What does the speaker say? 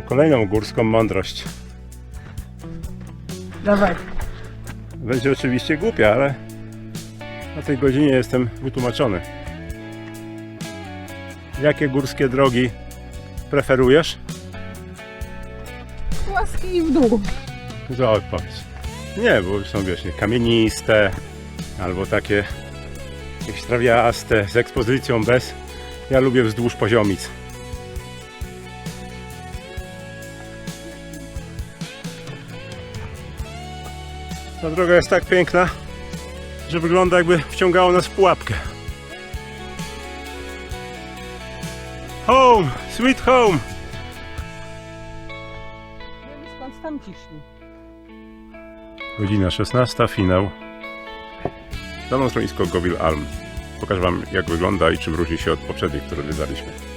Mam kolejną górską mądrość. Dawaj. Będzie oczywiście głupia, ale na tej godzinie jestem wytłumaczony. Jakie górskie drogi preferujesz? Łaski i w dół. Za odpowiedź. Nie, bo są wiesz, nie, kamieniste albo takie jakieś trawiaste z ekspozycją bez. Ja lubię wzdłuż poziomic. Ta droga jest tak piękna, że wygląda jakby wciągało nas w pułapkę. Home! Sweet home! Skąd tam ciśni? Godzina 16, finał. Dolną schronisko Govil Alm. Pokażę Wam jak wygląda i czym różni się od poprzednich, które zwiedzaliśmy.